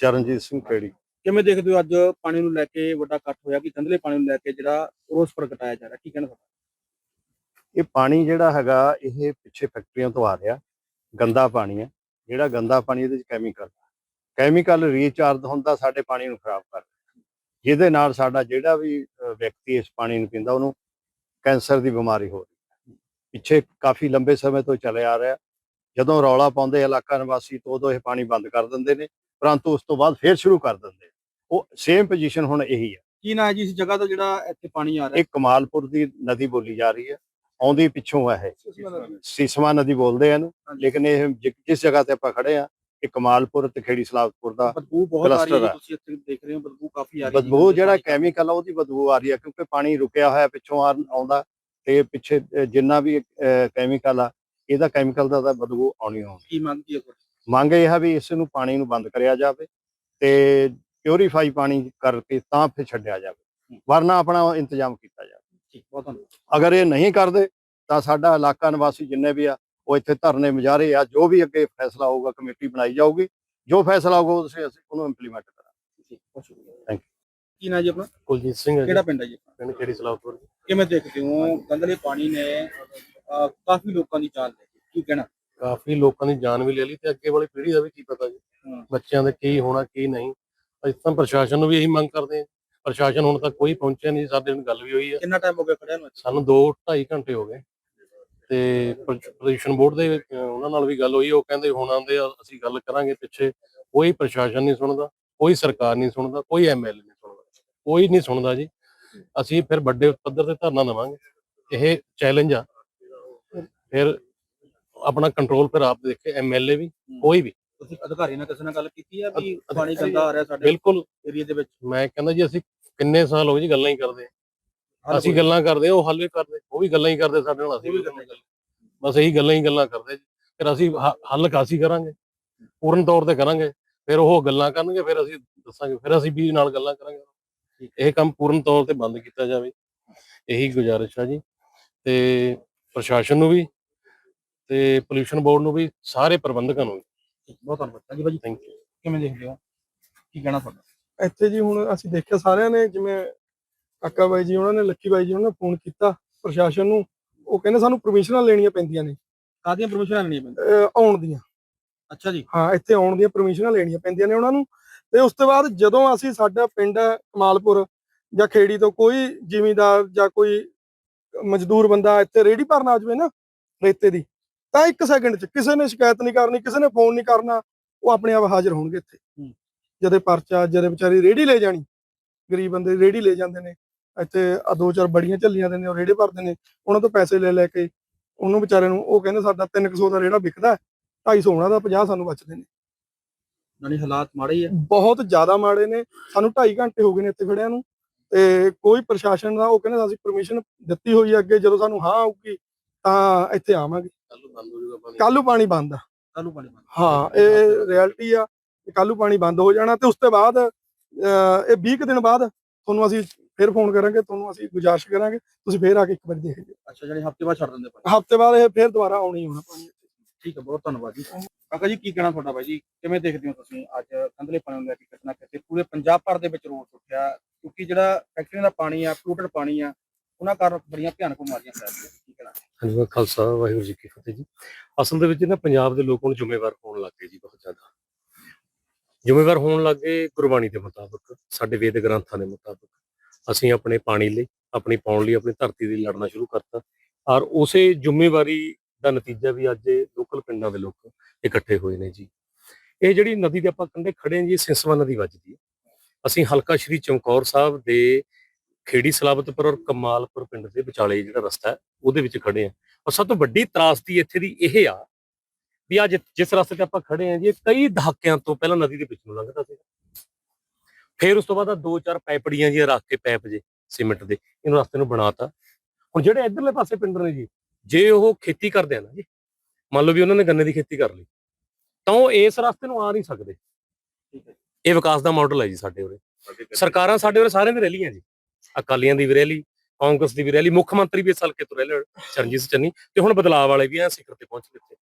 ਚਰਨਜੀਤ ਸਿੰਘ ਖੇੜੀ। ਕਿਵੇਂ ਦੇਖਦੇ ਹੋ ਅੱਜ ਪਾਣੀ ਨੂੰ ਲੈ ਕੇ ਵੱਡਾ ਇਕੱਠ ਹੋਇਆ ਕਿ ਕੰਧਲੇ ਪਾਣੀ ਨੂੰ ਲੈ ਕੇ ਜਿਹੜਾ ਰੋਸ ਪ੍ਰਗਟਾਇਆ ਜਾ ਰਿਹਾ? ਕੀ ਕਹਿਣਾ ਤੁਹਾਡਾ? ਇਹ ਪਾਣੀ ਜਿਹੜਾ ਹੈਗਾ ਇਹ ਪਿੱਛੇ ਫੈਕਟਰੀਆਂ ਤੋਂ ਆ ਰਿਹਾ। ਗੰਦਾ ਪਾਣੀ ਹੈ। ਜਿਹੜਾ ਗੰਦਾ ਪਾਣੀ ਇਹਦੇ ਵਿੱਚ ਕੈਮੀਕਲ ਕੈਮੀਕਲ ਰੀਚਾਰਜ ਹੁੰਦਾ ਸਾਡੇ ਪਾਣੀ ਨੂੰ ਖਰਾਬ ਕਰ ਰਿਹਾ। ਜਿਹਦੇ ਨਾਲ ਸਾਡਾ ਜਿਹੜਾ ਵੀ ਵਿਅਕਤੀ ਇਸ ਪਾਣੀ ਨੂੰ ਪੀਂਦਾ ਉਹਨੂੰ ਕੈਂਸਰ ਦੀ ਬਿਮਾਰੀ ਹੋ ਰਹੀ ਹੈ। ਪਿੱਛੇ ਕਾਫੀ ਲੰਬੇ ਸਮੇਂ ਤੋਂ ਚੱਲੇ ਆ ਰਿਹਾ। ਜਦੋਂ ਰੌਲਾ ਪਾਉਂਦੇ ਇਲਾਕਾ ਨਿਵਾਸੀ ਤੋਂ ਉਦੋਂ ਇਹ ਪਾਣੀ ਬੰਦ ਕਰ ਦਿੰਦੇ ਨੇ। ਪਰੰਤੂ ਉਸ ਤੋਂ ਬਾਅਦ ਫੇਰ ਸ਼ੁਰੂ ਕਰ ਦਿੰਦੇ। ਉਹ ਸੇਮ ਪੋਜੀਸ਼ਨ ਹੁਣ ਇਹੀ ਹੈ ਕੀ ਨਾ ਹੈ ਜੀ ਇਸ ਜਗ੍ਹਾ ਤੋਂ ਜਿਹੜਾ ਇੱਥੇ ਪਾਣੀ ਆ ਰਿਹਾ ਇਹ ਕਮਾਲਪੁਰ ਦੀ ਨਦੀ ਬੋਲੀ ਜਾ ਰਹੀ ਹੈ। ਆਉਂਦੀ ਪਿੱਛੋਂ ਹੈ ਇਹ। ਸੀਸਮਾ ਨਦੀ। ਬੋਲਦੇ ਆ ਇਹਨੂੰ। ਲੇਕਿਨ ਇਹ ਜਿਸ ਜਗ੍ਹਾ ਤੇ ਆਪਾਂ ਖੜੇ ਆ ਇਹ ਕਮਾਲਪੁਰ ਤੇ ਖੇੜੀ ਸਲਾਮਪੁਰ ਦਾ ਬਦਬੂ ਬਹੁਤ ਆ ਰਹੀ ਹੈ। ਤੁਸੀਂ ਇੱਥੇ ਦੇਖ ਰਹੇ ਹੋ ਬਦਬੂ ਕਾਫੀ ਆ ਰਹੀ ਹੈ ਬਦਬੂ ਜਿਹੜਾ। ਕੈਮੀਕਲ ਆ ਉਹਦੀ ਬਦਬੂ ਆ ਰਹੀ ਹੈ ਕਿਉਂਕਿ ਪਾਣੀ ਰੁਕਿਆ ਹੋਇਆ ਪਿੱਛੋਂ ਆ- ਆਉਂਦਾ ਤੇ ਪਿੱਛੇ ਜਿੰਨਾ ਵੀ ਕੈਮੀਕਲ ਆ ਇਹਦਾ ਕੈਮੀਕਲ ਦਾ ਬਦਬੂ ਆਉਣੀ ਆਉਣੀ ਕੀ ਮੰਗਦੀ ਹੈ ਮੰਗ ਇਹ ਹੈ ਵੀ ਇਸ ਨੂੰ ਪਾਣੀ ਨੂੰ ਬੰਦ ਕਰਿਆ ਜਾਵੇ ਤੇ ਪਿਉਰੀਫਾਈ ਪਾਣੀ ਕਰਕੇ ਤਾਂ ਫਿਰ ਛੱਡਿਆ ਜਾਵੇ। ਵਰਨਾ ਆਪਣਾ ਇੰਤਜ਼ਾਮ ਕੀਤਾ ਜਾਵੇ। ਠੀਕ ਬਹੁਤ ਧੰਨਵਾਦ। ਅਗਰ ਇਹ ਨਹੀਂ ਕਰਦੇ ਤਾਂ ਸਾਡਾ ਇਲਾਕਾ ਨਿਵਾਸੀ ਜਿੰਨੇ ਵੀ ਆ ਉਹ ਇੱਥੇ ਧਰਨੇ ਮੁਜ਼ਾਹਰੇ ਆ ਜੋ ਵੀ ਅੱਗੇ ਫੈਸਲਾ ਹੋਊਗਾ ਕਮੇਟੀ ਬਣਾਈ ਜਾਊਗੀ। ਜੋ ਫੈਸਲਾ ਹੋਊਗਾ ਉਸ ਅਸੀਂ ਉਹਨੂੰ ਇੰਪਲੀਮੈਂਟ ਕਰਾਂਗੇ। ਠੀਕ ਬਹੁਤ ਸ਼ੁਕਰੀਆ। Thank ਕੀ ਨਾ ਜੀ ਆਪਣਾ? ਕੁਲਜੀਤ ਸਿੰਘ ਹੈ ਕਿਹੜਾ ਪਿੰਡ ਹੈ ਜੀ ਪਿੰਡ ਖੇੜੀ ਸਲਾਹਪੁਰ ਕਿਵੇਂ ਦੇਖਦੇ ਹੋ? ਗੰਦਲੇ ਪਾਣੀ ਨੇ ਕਾਫੀ ਲੋਕਾਂ ਦੀ ਜਾਨ ਲੈ ਕੀ ਕਹਿਣਾ? ਕਾਫੀ ਲੋਕਾਂ ਦੀ ਜਾਨ ਵੀ ਲੈ ਲਈ ਤੇ ਅੱਗੇ ਵਾਲੀ ਪੀੜ੍ਹੀ ਦਾ ਵੀ ਕੀ ਪਤਾ ਜੀ। ਬੱਚਿਆਂ ਦਾ ਕੀ ਹੋਣਾ ਕੀ ਨਹੀਂ। ਅਸੀਂ ਤਾਂ ਪ੍ਰਸ਼ਾਸਨ ਨੂੰ ਵੀ ਇਹੀ ਮੰਗ ਕਰਦੇ ਹਾਂ। ਪ੍ਰਸ਼ਾਸਨ ਹੁਣ ਤੱਕ ਕੋਈ ਪਹੁੰਚਿਆ ਨਹੀਂ ਸਾਡੇ ਨਾਲ ਗੱਲ ਵੀ ਹੋਈ ਹੈ ਕਿੰਨਾ ਟਾਈਮ ਹੋ ਗਿਆ ਖੜਿਆ ਨੂੰ? ਸਾਨੂੰ 2 2.5 ਘੰਟੇ ਹੋ ਗਏ। ਤੇ ਪ੍ਰਦੂਸ਼ਣ ਬੋਰਡ ਦੇ ਉਹਨਾਂ ਨਾਲ ਵੀ ਗੱਲ ਹੋਈ ਉਹ ਕਹਿੰਦੇ ਹੁਣ ਆਉਂਦੇ ਆ ਅਸੀਂ ਗੱਲ ਕਰਾਂਗੇ ਪਿੱਛੇ। ਕੋਈ ਪ੍ਰਸ਼ਾਸਨ ਨਹੀਂ ਸੁਣਦਾ ਕੋਈ ਸਰਕਾਰ ਨਹੀਂ ਸੁਣਦਾ ਕੋਈ ਐਮਐਲਏ ਨਹੀਂ ਸੁਣਦਾ। ਕੋਈ ਨਹੀਂ ਸੁਣਦਾ ਜੀ। ਅਸੀਂ ਫਿਰ ਵੱਡੇ ਪੱਧਰ ਤੇ ਧਰਨਾ ਦੇਵਾਂਗੇ। ਇਹ ਚੈਲੰਜ ਆ। ਫਿਰ ਆਪਣਾ ਕੰਟਰੋਲ ਫਿਰ ਆਪ ਦੇਖੇ ਐਮਐਲਏ ਵੀ ਕੋਈ ਵੀ। ਤੁਸੀਂ ਅਧਿਕਾਰੀ ਨਾਲ ਕਿਸੇ ਨਾਲ ਗੱਲ ਕੀਤੀ ਹੈ ਵੀ ਪਾਣੀ ਗੰਦਾ ਆ ਰਿਹਾ ਸਾਡੇ ਬਿਲਕੁਲ। ਏਰੀਆ ਦੇ ਵਿੱਚ? ਮੈਂ ਕਹਿੰਦਾ ਜੀ ਅਸੀਂ ਕਿੰਨੇ ਸਾਲ ਹੋ ਗਏ ਜੀ ਗੱਲਾਂ ਹੀ ਕਰਦੇ ਅਸੀਂ ਗੱਲਾਂ ਕਰਦੇ ਉਹ ਹੱਲ ਵੀ ਕਰਦੇ ਉਹ ਵੀ ਗੱਲਾਂ ਹੀ ਕਰਦੇ ਸਾਡੇ ਨਾਲ ਅਸੀਂ ਵੀ ਬਸ ਇਹੀ ਗੱਲਾਂ ਹੀ ਗੱਲਾਂ ਕਰਦੇ ਜੀ। ਫਿਰ ਅਸੀਂ ਹੱਲ ਕਾਸੀ ਕਰਾਂਗੇ? ਪੂਰਨ ਤੌਰ ਤੇ ਕਰਾਂਗੇ। ਫਿਰ ਉਹ ਗੱਲਾਂ ਕਰਨਗੇ ਫਿਰ ਅਸੀਂ ਦੱਸਾਂਗੇ ਫਿਰ ਅਸੀਂ ਵੀ ਨਾਲ ਗੱਲਾਂ ਕਰਾਂਗੇ। ਇਹ ਕੰਮ ਪੂਰਨ ਤੌਰ ਤੇ ਬੰਦ ਕੀਤਾ ਜਾਵੇ। ਇਹੀ ਗੁਜ਼ਾਰਿਸ਼ ਆ ਜੀ। ਤੇ ਪ੍ਰਸ਼ਾਸਨ ਨੂੰ ਵੀ ਤੇ ਪੋਲੂਸ਼ਨ ਬੋਰਡ ਨੂੰ ਵੀ ਸਾਰੇ ਪ੍ਰਬੰਧਕਾਂ ਨੂੰ ਵੀ। ਬਹੁਤ ਧੰਨਵਾਦ। ਹਾਂਜੀ ਭਾਜੀ। ਥੈਂਕ ਯੂ ਕਿਵੇਂ ਦੇਖਦੇ ਹੋ? ਕੀ ਕਹਿਣਾ ਤੁਹਾਡਾ? ਇੱਥੇ ਜੀ ਹੁਣ ਅਸੀਂ ਦੇਖਿਆ ਸਾਰਿਆਂ ਨੇ ਜਿਵੇਂ ਕਾਕਾ ਬਾਈ ਜੀ ਉਹਨਾਂ ਨੇ ਲੱਕੀ ਬਾਈ ਜੀ ਉਹਨਾਂ ਨੇ ਫੋਨ ਕੀਤਾ ਪ੍ਰਸ਼ਾਸਨ ਨੂੰ। ਉਹ ਕਹਿੰਦੇ ਸਾਨੂੰ ਪਰਮਿਸ਼ਨਾਂ ਲੈਣੀਆਂ ਪੈਂਦੀਆਂ ਨੇ। ਕਾਦੀਆਂ ਪਰਮਿਸ਼ਨਾਂ ਲੈਣੀਆਂ ਪੈਂਦੀਆਂ? ਅਹ ਆਉਣ ਦੀਆਂ। ਅੱਛਾ ਜੀ। ਹਾਂ ਇੱਥੇ ਆਉਣ ਦੀਆਂ ਪਰਮਿਸ਼ਨਾਂ ਲੈਣੀਆਂ ਪੈਂਦੀਆਂ ਨੇ ਉਹਨਾਂ ਨੂੰ। ਤੇ ਉਸ ਤੋਂ ਬਾਅਦ ਜਦੋਂ ਅਸੀਂ ਸਾਡਾ ਪਿੰਡ ਹੈ ਕਮਾਲਪੁਰ ਜਾਂ ਖੇੜੀ ਤੋਂ ਕੋਈ ਜ਼ਿਮੀਂਦਾਰ ਜਾਂ ਕੋਈ ਮਜ਼ਦੂਰ ਬੰਦਾ ਇੱਥੇ ਰੇੜੀ ਭਰਨ ਆ ਜਾਵੇ ਨਾ ਰੇਤੇ ਦੀ ਤਾਂ ਇੱਕ ਸੈਕਿੰਡ 'ਚ ਕਿਸੇ ਨੇ ਸ਼ਿਕਾਇਤ ਨਹੀਂ ਕਰਨੀ ਕਿਸੇ ਨੇ ਫੋਨ ਨਹੀਂ ਕਰਨਾ ਉਹ ਆਪਣੇ ਆਪ ਹਾਜ਼ਰ ਹੋਣਗੇ ਇੱਥੇ। ਜਦੇ ਪਰਚਾ ਜਦੇ ਵਿਚਾਰੀ ਰੇੜੀ ਲੈ ਜਾਣੀ ਗਰੀਬ ਬੰਦੇ ਰੇੜੀ ਲੈ ਜਾਂਦੇ ਨੇ ਇੱਥੇ ਆ ਦੋ ਚਾਰ ਬੜੀਆਂ ਝੱਲੀਆਂ ਦੇ ਨੇ ਉਹ ਰੇੜੇ ਭਰਦੇ ਨੇ ਉਹਨਾਂ ਤੋਂ ਪੈਸੇ ਲੈ ਲੈ ਕੇ ਉਹਨੂੰ ਵਿਚਾਰੇ ਨੂੰ ਉਹ ਕਹਿੰਦੇ ਸਾਡਾ 300 ਦਾ ਰੇੜਾ ਵਿਕਦਾ 250 ਉਹਨਾਂ ਦਾ 50 ਸਾਨੂੰ ਬਚਦੇ ਨੇ। ਨਾਲੇ ਹਾਲਾਤ ਮਾੜੇ ਹੀ ਆ। ਬਹੁਤ ਜ਼ਿਆਦਾ ਮਾੜੇ ਨੇ ਸਾਨੂੰ 2.5 ਘੰਟੇ ਹੋ ਗਏ ਨੇ ਇੱਥੇ ਖੜਿਆਂ ਨੂੰ ਤੇ ਕੋਈ ਪ੍ਰਸ਼ਾਸਨ ਦਾ ਉਹ ਕਹਿੰਦੇ ਅਸੀਂ ਪਰਮਿਸ਼ਨ ਦਿੱਤੀ ਹੋਈ ਹੈ ਅੱਗੇ ਜਦੋਂ ਸਾਨੂੰ ਹਾਂ ਆਊਗੀ ਤਾਂ ਇੱਥੇ ਆਵਾਂਗੇ। ਕੱਲ ਪਾਣੀ। ਬੰਦ ਆ। ਕਾਲੂ ਪਾਣੀ ਬੰਦ। ਹਾਂ ਇਹ ਰਿਐਲਿਟੀ ਆ ਕਿ ਕੱਲ੍ਹ ਨੂੰ ਪਾਣੀ ਬੰਦ ਹੋ ਜਾਣਾ ਤੇ ਉਸ ਤੋਂ ਬਾਅਦ ਇਹ 20 ਕੁ ਦਿਨ ਬਾਅਦ ਤੁਹਾਨੂੰ ਅਸੀਂ ਫਿਰ ਫੋਨ ਕਰਾਂਗੇ ਤੁਹਾਨੂੰ ਅਸੀਂ ਗੁਜ਼ਾਰਿਸ਼ ਕਰਾਂਗੇ ਤੁਸੀਂ ਫਿਰ ਆ ਕੇ ਇੱਕ ਵਾਰੀ ਦੇਖ ਲਿਓ। ਅੱਛਾ ਜਿਹੜੀ ਹਫ਼ਤੇ ਬਾਅਦ ਛੱਡ ਦਿੰਦੇ ਪਾਣੀ। ਹਫ਼ਤੇ ਬਾਅਦ ਇਹ ਫਿਰ ਦੁਬਾਰਾ ਆਉਣੀ ਹੋਣਾ ਪਾਣੀ ਠੀਕ ਹੈ ਬਹੁਤ ਧੰਨਵਾਦ ਜੀ। ਕਾਕਾ ਜੀ ਕੀ ਕਹਿਣਾ ਤੁਹਾਡਾ ਬਾਈ ਜੀ? ਕਿਵੇਂ ਦੇਖਦੇ ਹੋ ਤੁਸੀਂ ਅੱਜ ਕੰਧਲੇ ਪਾਣੀ ਨੂੰ ਲੈ ਕੇ ਕਿਤਨਾ ਕਿਤੇ ਪੂਰੇ ਪੰਜਾਬ ਭਰ ਦੇ ਵਿੱਚ ਰੋਸ ਉੱਠਿਆ? ਕਿਉਂਕਿ ਜਿਹੜਾ ਫੈਕਟਰੀਆਂ ਦਾ ਪਾਣੀ ਆ ਪੋਲੂਟਡ ਪਾਣੀ ਆ ਉਹਨਾਂ ਕਾਰਨ ਬੜੀਆਂ ਭਿਆਨਕ ਬਿਮਾਰੀਆਂ ਫੈਲ ਰਹੀਆਂ ਕੀ ਕਹਿਣਾ? ਹਾਂਜੀ, ਵਾਹਿਗੁਰੂ ਖਾਲਸਾ, ਵਾਹਿਗੁਰੂ ਜੀ ਕੀ ਫਤਿਹ ਜੀ। ਅਸਲ ਦੇ ਵਿੱਚ ਨਾ ਪੰਜਾਬ ਦੇ ਲੋਕ ਹੁਣ ਜ਼ਿੰਮੇਵਾਰ ਹੋਣ ਲੱਗ ਗਏ ਜੀ ਬਹੁਤ ਜ਼ਿਆਦਾ। ਜ਼ਿੰਮੇਵਾਰ ਹੋਣ ਲੱਗ ਗਏ ਗੁਰਬਾਣੀ ਦੇ ਮੁਤਾਬਕ, ਸਾਡੇ ਵੇਦ ਗ੍ਰੰਥਾਂ ਦੇ ਮੁਤਾਬਕ। ਅਸੀਂ ਆਪਣੇ ਪਾਣੀ ਲਈ, ਆਪਣੀ ਪਾਉਣ ਲਈ, ਆਪਣੀ ਧਰਤੀ ਲਈ ਲੜਨਾ ਸ਼ੁਰੂ ਕਰਤਾ। ਔਰ ਉਸੇ ਜ਼ਿੰਮੇਵਾਰੀ ਦਾ ਨਤੀਜਾ ਵੀ ਅੱਜ ਲੋਕਲ ਪਿੰਡਾਂ ਦੇ ਲੋਕ ਇਕੱਠੇ ਹੋਏ ਨੇ ਜੀ। ਇਹ ਜਿਹੜੀ ਨਦੀ ਦੇ ਆਪਾਂ ਕੰਢੇ ਖੜੇ ਹਾਂ ਜੀ, ਇਹ ਸਿੰਸਵਾ ਨਦੀ ਵੱਜਦੀ ਹੈ। ਅਸੀਂ ਹਲਕਾ ਸ਼੍ਰੀ ਚਮਕੌਰ ਸਾਹਿਬ ਦੇ ਖੇੜੀ ਸਲਾਬਤਪੁਰ ਔਰ ਕਮਾਲਪੁਰ ਪਿੰਡ ਦੇ ਵਿਚਾਲੇ ਜਿਹੜਾ ਰਸਤਾ ਹੈ ਉਹਦੇ ਵਿੱਚ ਖੜੇ ਆ ਔਰ ਸਭ ਤੋਂ ਵੱਡੀ ਤਰਾਸਦੀ ਇੱਥੇ ਦੀ ਇਹ ਆ ਵੀ ਅੱਜ ਜਿਸ ਰਸਤੇ ਤੇ ਆਪਾਂ ਖੜੇ ਆ ਜੀ ਇਹ ਕਈ ਦਹਾਕਿਆਂ ਤੋਂ ਪਹਿਲਾਂ ਨਦੀ ਦੇ ਵਿੱਚ ਨੂੰ ਲੰਘਦਾ ਸੀ। ਫਿਰ ਉਸ ਤੋਂ ਬਾਅਦ ਆ ਦੋ ਚਾਰ ਪਾਈਪੜੀਆਂ ਜੀ ਰੱਖ ਕੇ ਪੈਪ ਜੇ ਸੀਮੈਂਟ ਦੇ ਇਹਨੂੰ ਰਸਤੇ ਨੂੰ ਬਣਾਤਾ। ਹੁਣ ਜਿਹੜੇ ਇਧਰਲੇ ਪਾਸੇ ਪਿੰਡ ਨੇ ਜੀ ਜੇ ਉਹ ਖੇਤੀ ਕਰਦੇ ਆ ਨਾ ਜੀ ਮੰਨ ਲਓ ਵੀ ਉਹਨਾਂ ਨੇ ਗੰਨੇ ਦੀ ਖੇਤੀ ਕਰ ਲਈ ਤਾਂ ਉਹ ਇਸ ਰਸਤੇ ਨੂੰ ਆ ਨਹੀਂ ਸਕਦੇ। ਇਹ ਵਿਕਾਸ ਦਾ ਮਾਡਲ ਹੈ ਜੀ ਸਾਡੇ ਉਰੇ। ਸਰਕਾਰਾਂ ਸਾਡੇ ਉਰੇ ਸਾਰਿਆਂ ਦੀ ਰੈਲੀਆਂ ਜੀ। ਅਕਾਲੀਆਂ ਦੀ ਵੀ ਰੈਲੀ, ਕਾਂਗਰਸ ਦੀ ਵੀ ਰੈਲੀ, ਮੁੱਖ ਮੰਤਰੀ ਵੀ ਇਸ ਹਲਕੇ ਤੋਂ ਰੈਲੀ ਚਰਨਜੀਤ ਚੰਨੀ, ਤੇ ਹੁਣ ਬਦਲਾਅ ਵਾਲੇ ਵੀ ਆ, ਸਿਖਰ ਤੇ ਪਹੁੰਚ ਗਏ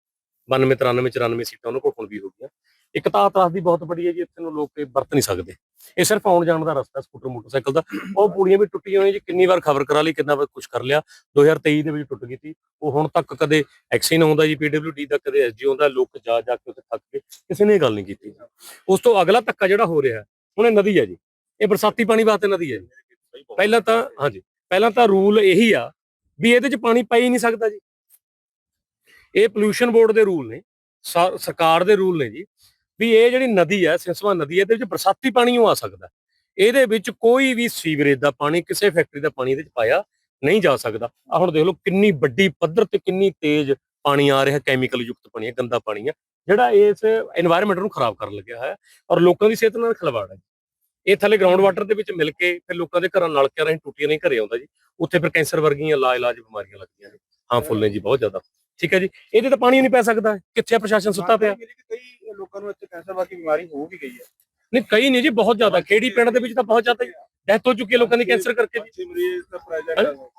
92 93 94 ਸੀਟਾਂ ਉਹਨਾਂ ਕੋਲ ਹੁਣ ਵੀ ਹੋ ਗਈਆਂ। ਇੱਕ ਤਾਂ ਆਤਰਾਸ ਦੀ ਬਹੁਤ ਵੱਡੀ ਹੈ ਜੀ, ਇੱਥੇ ਨੂੰ ਲੋਕ ਵਰਤ ਨਹੀਂ ਸਕਦੇ। ਇਹ ਸਿਰਫ ਆਉਣ ਜਾਣ ਦਾ ਰਸਤਾ, ਸਕੂਟਰ, ਮੋਟਰਸਾਈਕਲ ਦਾ। ਉਹ ਪੁਲੀਆਂ ਵੀ ਟੁੱਟੀਆਂ ਹੋਈਆਂ ਜੀ, ਕਿੰਨੀ ਵਾਰ ਖਬਰ ਕਰਾ ਲਈ, ਕਿੰਨਾ ਵਾਰ ਕੁਝ ਕਰ ਲਿਆ। 2023 ਦੇ ਵਿੱਚ ਟੁੱਟ ਗਈ ਸੀ। ਉਹ ਹੁਣ ਤੱਕ ਕਦੇ ਐਕਸੀਨ ਆਉਂਦਾ ਜੀ ਪੀਡਬਲਯੂਡੀ ਦਾ, ਕਦੇ ਐਸਜੀ ਆਉਂਦਾ, ਲੋਕ ਜਾ ਜਾ ਕੇ ਉੱਥੇ ਥੱਕ ਕੇ ਕਿਸੇ ਨੇ ਇਹ ਗੱਲ ਨਹੀਂ ਕੀਤੀ। ਉਸ ਤੋਂ ਅਗਲਾ ਧੱਕਾ ਜਿਹੜਾ ਹੋ ਰਿਹਾ ਹੁਣ ਇਹ ਨਦੀ ਹੈ ਜੀ। ਇਹ ਬਰਸਾਤੀ ਪਾਣੀ ਵਾਸਤੇ ਨਦੀ ਹੈ ਜੀ। ਪਹਿਲਾਂ ਤਾਂ, ਹਾਂਜੀ, ਪਹਿਲਾਂ ਤਾਂ ਰੂਲ ਇਹੀ ਆ ਵੀ ਇਹਦੇ ਚ ਪਾਣੀ ਪਾਈ ਹੀ ਨਹੀਂ ਸਕਦਾ ਜੀ। ਇਹ ਪੋਲੂਸ਼ਨ ਬੋਰਡ ਦੇ ਰੂਲ ਨੇ ਸਰਕਾਰ ਦੇ ਰੂਲ ਨੇ ਜੀ, ਵੀ ਇਹ ਜਿਹੜੀ ਨਦੀ ਹੈ ਸਿੰਸਵਾ ਨਦੀ, ਇਹਦੇ ਵਿੱਚ ਬਰਸਾਤੀ ਪਾਣੀ ਉਹ ਆ ਸਕਦਾ। ਇਹਦੇ ਵਿੱਚ ਕੋਈ ਵੀ ਸੀਵਰੇਜ ਦਾ ਪਾਣੀ, ਕਿਸੇ ਫੈਕਟਰੀ ਦਾ ਪਾਣੀ ਇਹਦੇ ਵਿੱਚ ਪਾਇਆ ਨਹੀਂ ਜਾ ਸਕਦਾ। ਆ ਹੁਣ ਦੇਖ ਲਓ ਕਿੰਨੀ ਵੱਡੀ ਪੱਧਰ ਤੇ ਕਿੰਨੀ ਤੇਜ਼ ਪਾਣੀ ਆ ਰਿਹਾ ਕੈਮੀਕਲ ਯੁਕਤ ਪਾਣੀ ਹੈ ਗੰਦਾ ਪਾਣੀ ਹੈ ਜਿਹੜਾ ਇਸ এনवायरमेंट ਨੂੰ ਖਰਾਬ ਕਰਨ ਲੱਗਿਆ ਹੈ ਔਰ ਲੋਕਾਂ ਦੀ ਸਿਹਤ ਨਾਲ ਖਿਲਵਾੜ ਹੈ। ਇਹ ਥੱਲੇ ਗਰਾਊਂਡ ਵਾਟਰ ਦੇ ਵਿੱਚ ਮਿਲ ਕੇ ਫਿਰ ਲੋਕਾਂ ਦੇ ਘਰਾਂ ਨਲਕਿਆਂ ਰਾਹੀਂ ਟੁੱਟੀਆਂ ਨਹੀਂ ਘਰੇ ਆਉਂਦਾ ਜੀ। ਉੱਥੇ ਫਿਰ ਕੈਂਸਰ ਵਰਗੀਆਂ ਲਾ ਇਲਾਜ ਬਿਮਾਰੀਆਂ ਲੱਗਦੀਆਂ ਨੇ। ਹਾਰਮਫੁਲ ਨੇ ਜੀ ਬਹੁਤ ਜ਼ਿਆਦਾ। ਠੀਕ ਹੈ ਜੀ? ਇਹਦੇ ਤਾਂ ਪਾਣੀ ਨਹੀਂ ਪੈ ਸਕਦਾ। ਕਿੱਥੇ ਆ ਪ੍ਰਸ਼ਾਸਨ ਸੁੱਤਾ ਪਿਆ? ਕਈ ਲੋਕਾਂ ਨੂੰ ਇੱਥੇ ਕੈਂਸਰ ਵਰਗੀ ਬਿਮਾਰੀ ਹੋ ਵੀ ਗਈ ਹੈ। ਨਹੀਂ ਕਈ ਨਹੀਂ ਜੀ ਬਹੁਤ ਜ਼ਿਆਦਾ। ਖੇੜੀ ਪਿੰਡ ਦੇ ਵਿੱਚ ਤਾਂ ਬਹੁਤ ਜ਼ਿਆਦਾ ਡੈਥ ਹੋ ਚੁੱਕੀ ਹੈ ਲੋਕਾਂ ਦੀ ਕੈਂਸਰ ਕਰਕੇ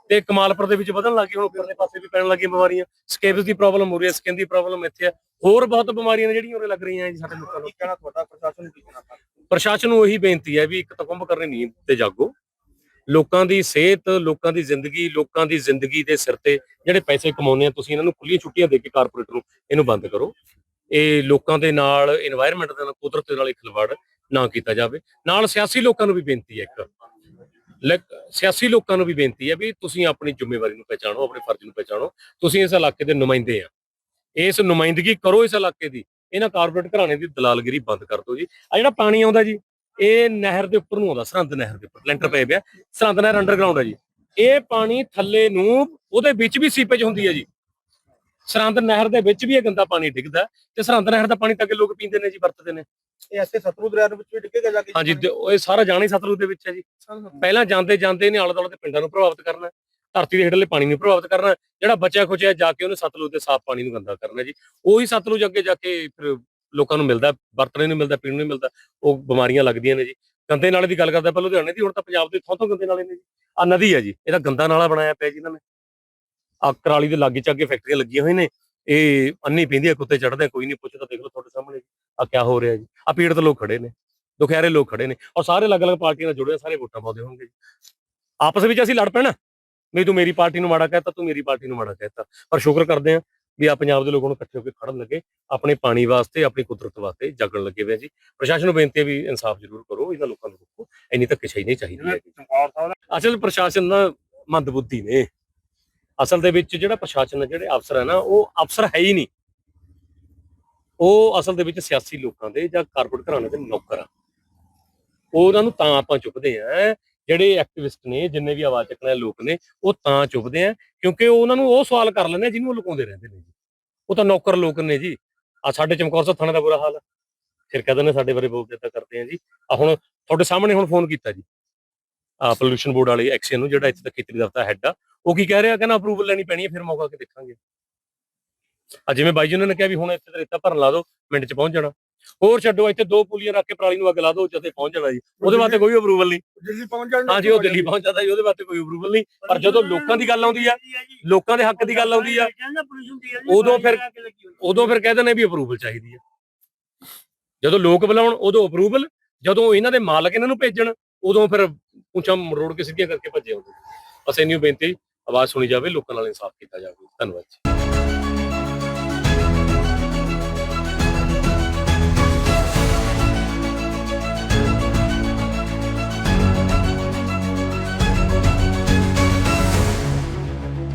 ਤੇ ਕਮਾਲਪੁਰ ਦੇ ਵਿੱਚ ਵਧਣ ਲੱਗੀ ਹੁਣ ਉੱਪਰਲੇ ਪਾਸੇ ਵੀ ਪੈਣ ਲੱਗੀਆਂ ਬਿਮਾਰੀਆਂ। ਸਕੇਬਸ ਦੀ ਪ੍ਰੋਬਲਮ ਹੋ ਰਹੀ ਹੈ ਸਕਿਨ ਦੀ ਪ੍ਰੋਬਲਮ ਇੱਥੇ ਹੈ। ਹੋਰ ਬਹੁਤ ਬਿਮਾਰੀਆਂ ਨੇ ਜਿਹੜੀਆਂ ਉਰੇ ਲੱਗ ਰਹੀਆਂ ਜੀ ਸਾਡੇ ਲੋਕਾਂ ਨੂੰ। ਕਹਿਣਾ ਤੁਹਾਡਾ? ਪ੍ਰਸ਼ਾਸਨ ਨੂੰ ਕੀ ਕਹਿਣਾ ਪ੍ਰਸ਼ਾਸਨ ਨੂੰ ਇਹੀ ਬੇਨਤੀ ਹੈ ਵੀ ਇੱਕ ਤਾਂ ਕੁੰਭ ਕਰਨੀ ਨੀਂਦ ਤੇ ਜਾਗੋ। ਲੋਕਾਂ ਦੀ ਸਿਹਤ, ਲੋਕਾਂ ਦੀ ਜ਼ਿੰਦਗੀ, ਲੋਕਾਂ ਦੀ ਜ਼ਿੰਦਗੀ ਦੇ ਸਿਰ ਤੇ ਜਿਹੜੇ ਪੈਸੇ ਕਮਾਉਂਦੇ ਆ, ਤੁਸੀਂ ਇਹਨਾਂ ਨੂੰ ਖੁੱਲੀਆਂ ਛੁੱਟੀਆਂ ਦੇ ਕੇ ਕਾਰਪੋਰੇਟ ਨੂੰ ਇਹਨੂੰ ਬੰਦ ਕਰੋ। ਇਹ ਲੋਕਾਂ ਦੇ ਨਾਲ এনवायरमेंट ਦੇ ਨਾਲ, ਕੁਦਰਤ ਦੇ ਨਾਲ ਖਿਲਵਾੜ ਨਾ ਕੀਤਾ ਜਾਵੇ। ਨਾਲ ਸਿਆਸੀ ਲੋਕਾਂ ਨੂੰ ਵੀ ਬੇਨਤੀ ਹੈ ਇੱਕ। ਲੈ, ਸਿਆਸੀ ਲੋਕਾਂ ਨੂੰ ਵੀ ਬੇਨਤੀ ਹੈ ਵੀ ਤੁਸੀਂ ਆਪਣੀ ਜ਼ਿੰਮੇਵਾਰੀ ਨੂੰ ਪਛਾਣੋ ਆਪਣੇ ਫਰਜ਼ ਨੂੰ ਪਛਾਣੋ ਤੁਸੀਂ ਇਸ ਇਲਾਕੇ ਦੇ ਨੁਮਾਇੰਦੇ ਆ। ਇਸ ਨੁਮਾਇੰਦਗੀ ਕਰੋ ਇਸ ਇਲਾਕੇ ਦੀ। ਇਹਨਾਂ ਕਾਰਪੋਰੇਟ ਘਰਾਣੇ ਦੀ ਦਲਾਲਗਿਰੀ ਬੰਦ ਕਰ ਦਿਓ ਜੀ। ਆ ਜਿਹੜਾ ਪਾਣੀ ਆਉਂਦਾ ਜੀ ਇਹ ਨਹਿਰ ਦੇ ਉੱਪਰ ਨੂੰ ਆਉਂਦਾ ਸਰਹੰਦ ਨਹਿਰ ਦੇ ਉੱਪਰ ਲੈਂਟਰ ਪਏ ਪਿਆ ਸਰਹੰਦ ਨਹਿਰ ਅੰਡਰਗਰਾਉਂਡ ਹੈ ਜੀ। ਇਹ ਪਾਣੀ ਥੱਲੇ ਨੂੰ ਉਹਦੇ ਵਿੱਚ ਵੀ ਸੀਪੇਜ ਹੁੰਦੀ ਹੈ ਜੀ। ਸਰਹੰਦ ਨਹਿਰ ਦੇ ਵਿੱਚ ਵੀ ਇਹ ਗੰਦਾ ਪਾਣੀ ਡਿੱਗਦਾ ਤੇ ਸਰਹੰਦ ਨਹਿਰ ਦਾ ਪਾਣੀ ਤਾਂ ਕਿ ਲੋਕ ਪੀਂਦੇ ਨੇ ਜੀ ਵਰਤਦੇ ਨੇ। ਇਹ ਐਸੇ ਸਤਲੁਜ ਦਰਿਆ ਦੇ ਵਿੱਚ ਵੀ ਡਿੱਗੇਗਾ ਜਾ ਕੇ ਹਾਂਜੀ ਉਹ ਇਹ ਸਾਰਾ ਜਾਣੀ ਸਤਲੁਜ ਦੇ ਵਿੱਚ ਹੈ ਜੀ। ਪਹਿਲਾਂ ਜਾਂਦੇ ਜਾਂਦੇ ਨੇ ਆਲੇ ਦੁਆਲੇ ਦੇ ਪਿੰਡਾਂ ਨੂੰ ਪ੍ਰਭਾਵਿਤ ਕਰਨਾ ਧਰਤੀ ਦੇ ਹੇਠਲੇ ਪਾਣੀ ਨੂੰ ਪ੍ਰਭਾਵਿਤ ਕਰਨਾ, ਜਿਹੜਾ ਬਚਿਆ ਖੁਚਿਆ ਜਾ ਕੇ ਉਹਨੂੰ ਸਤਲੁਜ ਦੇ ਸਾਫ਼ ਪਾਣੀ ਨੂੰ ਗੰਦਾ ਕਰਨਾ ਜੀ। ਉਹੀ ਸਤਲੁਜ ਅੱਗੇ ਜਾ ਕੇ ਫਿਰ ਲੋਕਾਂ ਨੂੰ ਮਿਲਦਾ, ਵਰਤਣੇ ਨੂੰ ਮਿਲਦਾ, ਪੀਣ ਨੂੰ ਮਿਲਦਾ, ਉਹ ਬਿਮਾਰੀਆਂ ਲੱਗਦੀਆਂ ਨੇ ਜੀ। ਗੰਦੇ ਨਾਲੇ ਦੀ ਗੱਲ ਕਰਦਾ ਪਹਿਲਾਂ ਲੁਧਿਆਣੇ ਦੀ, ਹੁਣ ਤਾਂ ਪੰਜਾਬ ਦੇ ਥੋਂ ਤੋਂ ਗੰਦੇ ਨਾਲੇ ਨੇ ਜੀ। ਆ ਨਦੀ ਹੈ ਜੀ ਇਹਦਾ ਗੰਦਾ ਨਾਲਾ ਬਣਾਇਆ ਪਿਆ ਜੀ ਇਹਨਾਂ ਨੇ। ਆ ਕਰਾਲੀ ਦੇ ਲਾਗੇ ਚਾਗੇ ਫੈਕਟਰੀਆਂ ਲੱਗੀਆਂ ਹੋਈਆਂ ਨੇ। ਇਹ ਅੰਨੀ ਪੈਂਦੀ ਆ ਕੁੱਤੇ ਚੜਦੇ ਕੋਈ ਨਹੀਂ ਪੁੱਛਦਾ, ਦੇਖ ਲਓ ਤੁਹਾਡੇ ਸਾਹਮਣੇ ਆ ਕਿਆ ਹੋ ਰਿਹਾ ਜੀ? ਆ ਪੀੜਤ ਲੋਕ ਖੜੇ ਨੇ ਦੁਖਿਆਰੇ ਲੋਕ ਖੜੇ ਨੇ। ਔਰ ਸਾਰੇ ਅਲੱਗ-ਅਲੱਗ ਪਾਰਟੀਆਂ ਨਾਲ ਜੁੜੇ ਸਾਰੇ ਵੋਟਾਂ ਪਾਉਂਦੇ ਹੋਣਗੇ ਜੀ। ਆਪਸ ਵਿੱਚ ਅਸੀਂ ਲੜ ਪੈਣਾ। ਵੀ ਤੂੰ ਮੇਰੀ ਪਾਰਟੀ ਨੂੰ ਮਾੜਾ ਕਹਿਤਾ ਤੂੰ ਮੇਰੀ ਪਾਰਟੀ ਨੂੰ ਮਾੜਾ ਕਹਿਤਾ। ਪਰ ਸ਼ੁਕਰ ਕਰਦੇ ਆ ਵੀ ਆ ਪੰਜਾਬ ਦੇ ਲੋਕਾਂ ਨੂੰ ਇਕੱਠੇ ਹੋ ਕੇ ਖੜਨ ਲੱਗੇ ਆਪਣੇ ਪਾਣੀ ਵਾਸਤੇ ਆਪਣੀ ਕੁਦਰਤ ਵਾਸਤੇ ਜਾਗਣ ਲੱਗੇ ਹੋਏ ਜੀ। ਪ੍ਰਸ਼ਾਸਨ ਨੂੰ ਬੇਨਤੀ ਹੈ ਵੀ ਇਨਸਾਫ ਜ਼ਰੂਰ ਕਰੋ ਇਹਨਾਂ ਲੋਕਾਂ ਨੂੰ ਰੋਕੋ ਇੰਨੀ ਧੱਕੇਸ਼ਾਹੀ ਨਹੀਂ ਚਾਹੀਦੀ ਅਸਲ ਪ੍ਰਸ਼ਾਸਨ ਨਾ ਮੰਦਬੁੱਧੀ ਨੇ। ਅਸਲ ਦੇ ਵਿੱਚ ਜਿਹੜਾ ਪ੍ਰਸ਼ਾਸਨ ਹੈ ਜਿਹੜੇ ਅਫਸਰ ਹੈ ਨਾ ਉਹ ਅਫਸਰ ਹੈ ਹੀ ਨਹੀਂ। ਉਹ ਅਸਲ ਦੇ ਵਿੱਚ ਸਿਆਸੀ ਲੋਕਾਂ ਦੇ ਜਾਂ ਕਾਰਪੋਰੇਟ ਘਰਾਣੇ ਦੇ ਨੌਕਰ ਆ। ਉਹ ਉਹਨਾਂ ਨੂੰ ਤਾਂ ਆਪਾਂ ਚੁੱਕਦੇ ਆ ਜਿਹੜੇ ਐਕਟਿਵਿਸਟ ਨੇ, ਜਿੰਨੇ ਵੀ ਆਵਾਜ਼ ਚੱਕਣ ਵਾਲੇ ਲੋਕ ਨੇ, ਉਹ ਤਾਂ ਚੁੱਕਦੇ ਆ, ਕਿਉਂਕਿ ਉਹਨਾਂ ਨੂੰ ਉਹ ਸਵਾਲ ਕਰ ਲੈਂਦੇ ਆ, ਜਿਹਨੂੰ ਲੁਕਾਉਂਦੇ ਰਹਿੰਦੇ ਨੇ ਜੀ। ਉਹ ਤਾਂ ਨੌਕਰ ਲੋਕ ਨੇ ਜੀ। ਆ ਸਾਡੇ ਚਮਕੌਰ ਸਾਹਿਬ ਥਾਣੇ ਦਾ ਬੁਰਾ ਹਾਲ ਆ। ਫਿਰ ਕਹਿੰਦੇ ਨੇ ਸਾਡੇ ਬਾਰੇ ਬੋਲਦੇ ਤਾਂ ਕਰਦੇ ਆ ਜੀ। ਆ ਹੁਣ ਤੁਹਾਡੇ ਸਾਹਮਣੇ ਹੁਣ ਫੋਨ ਕੀਤਾ ਜੀ। ਆ ਪੋਲੂਸ਼ਨ ਬੋਰਡ ਵਾਲੇ ਐਕਸ਼ਨ ਨੂੰ, ਜਿਹੜਾ ਇੱਥੇ ਦਾ ਖੇਤਰੀ ਦਫ਼ਤਰ ਹੈੱਡ ਆ, ਉਹ ਕੀ ਕਹਿ ਰਿਹਾ? ਕਹਿੰਦਾ ਅਪਰੂਵਲ ਲੈਣੀ ਪੈਣੀ ਹੈ ਫਿਰ ਮੌਕਾ ਕੇ ਦੇਖਾਂਗੇ। ਆ ਜਿਵੇਂ ਬਾਈ ਜੀ ਉਹਨਾਂ ਨੇ ਕਿਹਾ ਵੀ ਹੁਣ ਇੱਥੇ ਤਾਂ ਰੇਤਾ ਭਰਨ ਲਾ ਦਿਓ, ਮਿੰਟ 'ਚ ਪਹੁੰਚ ਜਾਣਾ। ਹੋਰ ਛੱਡੋ ਇੱਥੇ ਦੋ ਪੁਲੀਆਂ ਰੱਖ ਕੇ ਪਰਾਲੀ ਨੂੰ ਅੱਗ ਲਾ ਦਿਓ ਜਦੇ ਪਹੁੰਚ ਜਾਣਾ ਜੀ। ਉਹਦੇ ਵਾਸਤੇ ਕੋਈ ਅਪਰੂਵਲ ਨਹੀਂ। ਦਿੱਲੀ ਪਹੁੰਚ ਜਾਣ ਹਾਂਜੀ ਉਹ ਦਿੱਲੀ ਪਹੁੰਚ ਜਾਂਦਾ ਜੀ ਉਹਦੇ ਵਾਸਤੇ ਕੋਈ ਅਪਰੂਵਲ ਨਹੀਂ। ਪਰ ਜਦੋਂ ਲੋਕਾਂ ਦੀ ਗੱਲ ਆਉਂਦੀ ਆ ਲੋਕਾਂ ਦੇ ਹੱਕ ਦੀ ਗੱਲ ਆਉਂਦੀ ਆ ਉਦੋਂ ਫਿਰ ਉਦੋਂ ਫਿਰ ਕਹਿੰਦੇ ਨੇ ਵੀ ਅਪਰੂਵਲ ਚਾਹੀਦੀ ਆ। ਜਦੋਂ ਲੋਕ ਬੁਲਾਉਣ ਉਦੋਂ ਅਪਰੂਵਲ ਜਦੋਂ ਇਹਨਾਂ ਦੇ ਮਾਲਕ ਇਹਨਾਂ ਨੂੰ ਭੇਜਣ ਉਦੋਂ ਫਿਰ ਪੁੱਛਾਂ ਮਰੋੜ ਕੇ ਸਿੱਧੀਆਂ ਕਰਕੇ ਭੱਜੇ ਆਉਂਦੇ। ਬਸ ਇੰਨੀ ਬੇਨਤੀ ਆਵਾਜ਼ ਸੁਣੀ ਜਾਵੇ ਲੋਕਾਂ ਨਾਲ ਇਨਸਾਫ ਕੀਤਾ ਜਾਵੇ। ਧੰਨਵਾਦ ਜੀ।